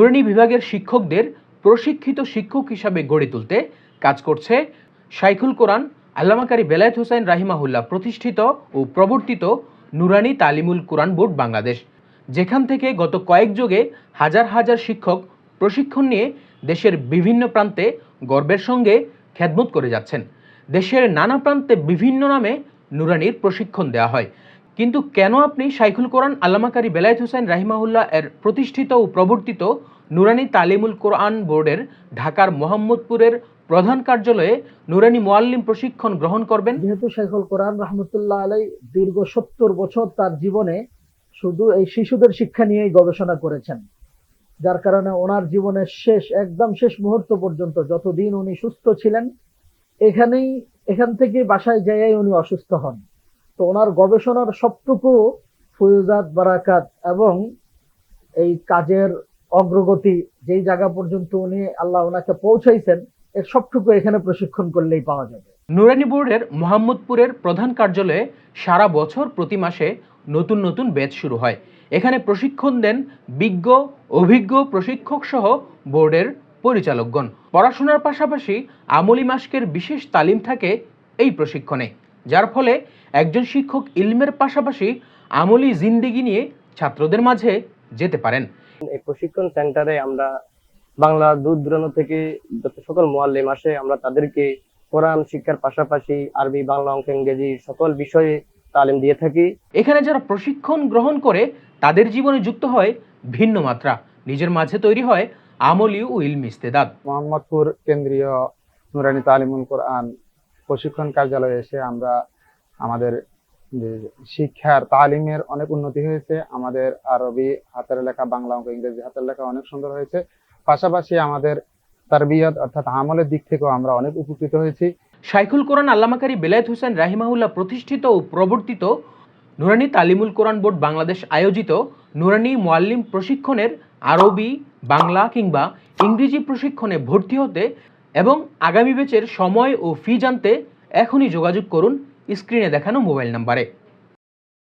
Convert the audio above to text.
নুরানি বিভাগের শিক্ষকদের প্রশিক্ষিত শিক্ষক হিসাবে গড়ে তুলতে কাজ করছে শাইখুল কোরআন, আল্লামাকারী বেলায়েত হোসেন রাহিমাহুল্লাহ প্রতিষ্ঠিত ও প্রবর্তিত নুরানি তালিমুল কোরআন বোর্ড বাংলাদেশ, যেখান থেকে গত কয়েক যুগে হাজার হাজার শিক্ষক প্রশিক্ষণ নিয়ে দেশের বিভিন্ন প্রান্তে গর্বের সঙ্গে খেদমত করে যাচ্ছেন। দেশের নানা প্রান্তে বিভিন্ন নামে নুরানির প্রশিক্ষণ দেওয়া হয়। কিন্তু কেন আপনি শাইখুল কোরআন আল্লামাকারী বেলায়েত হোসেন রাহিমাহুল্লাহ এর প্রতিষ্ঠিত ও প্রবর্তিত নুরানি তালিমুল কোরআন বোর্ডের ঢাকার মোহাম্মদপুরের প্রধান কার্যালয়ে নুরানি মোয়াল্লিম প্রশিক্ষণ গ্রহণ করবেন? যেহেতু শেখুল কোরআন রহমতুল্লাহ আলাই দীর্ঘ সত্তর বছর তার জীবনে শুধু এই শিশুদের শিক্ষা নিয়েই গবেষণা করেছেন, যার কারণে ওনার জীবনের শেষ, একদম শেষ মুহূর্ত পর্যন্ত যতদিন উনি সুস্থ ছিলেন, এখানেই, এখান থেকে বাসায় যাইয়াই উনি অসুস্থ হন। তো ওনার গবেষণার সবটুকু ফুয়ুজাত, বারাকাত এবং এই কাজের অগ্রগতি যেই জায়গা পর্যন্ত উনি আল্লাহ ওনাকে পৌঁছাইছেন, এর সবটুকু এখানে প্রশিক্ষণ করলেই পাওয়া যাবে। নুরানি বোর্ডের মোহাম্মদপুরের প্রধান কার্যালয়ে সারা বছর প্রতি মাসে নতুন নতুন ব্যাচ শুরু হয়। এখানে প্রশিক্ষণ দেন বিজ্ঞ, অভিজ্ঞ প্রশিক্ষক সহ বোর্ডের পরিচালকগণ। পড়াশোনার পাশাপাশি আমলি মাস্কের বিশেষ তালিম থাকে এই প্রশিক্ষণে। যার ফলে একজন শিক্ষক ইলমের পাশাপাশি আমলি জিন্দিগি নিয়ে ছাত্রদের মাঝে যেতে পারেন। এই প্রশিক্ষণ সেন্টারে আমরা বাংলা দূর দূরান্ত থেকে যত সকল মোয়াল্লিম আসে আমরা তাদেরকে কোরআন শিক্ষার পাশাপাশি আরবি বাংলা অঙ্ক ইংরেজি সকল বিষয়ে তালিম দিয়ে থাকি। এখানে যারা প্রশিক্ষণ গ্রহণ করে তাদের জীবনে যুক্ত হয় ভিন্ন মাত্রা। নিজের মাঝে তৈরি হয় আমলি ও ইলমি ইস্তেদাদ। মোহাম্মদপুর কেন্দ্রীয় নুরানি তালিমুল কোরআন প্রশিক্ষণ কার্যালয়ে এসে আমরা আমাদের শিক্ষার তালিমের অনেক উন্নতি হয়েছে। আমাদের আরবি হাতের লেখা, বাংলা অঙ্ক, ইংরেজি হাতের লেখা অনেক সুন্দর হয়েছে। পাশাপাশি আমাদের তারবিয়ত অর্থাৎ আমলের দিক থেকেও আমরা অনেক উপকৃত হয়েছি। শাইখুল কোরআন আল্লামাকারী বেলায়েত হোসেন রাহিমাহুল্লাহ প্রতিষ্ঠিত ও প্রবর্তিত নুরানি তালিমুল কোরআন বোর্ড বাংলাদেশ আয়োজিত নুরানি মোয়াল্লিম প্রশিক্ষণের আরবি, বাংলা কিংবা ইংরেজি প্রশিক্ষণে ভর্তি হতে এবং আগামী ব্যাচের সময় ও ফি জানতে এখনই যোগাযোগ করুন স্ক্রিনে দেখানো মোবাইল নাম্বারে।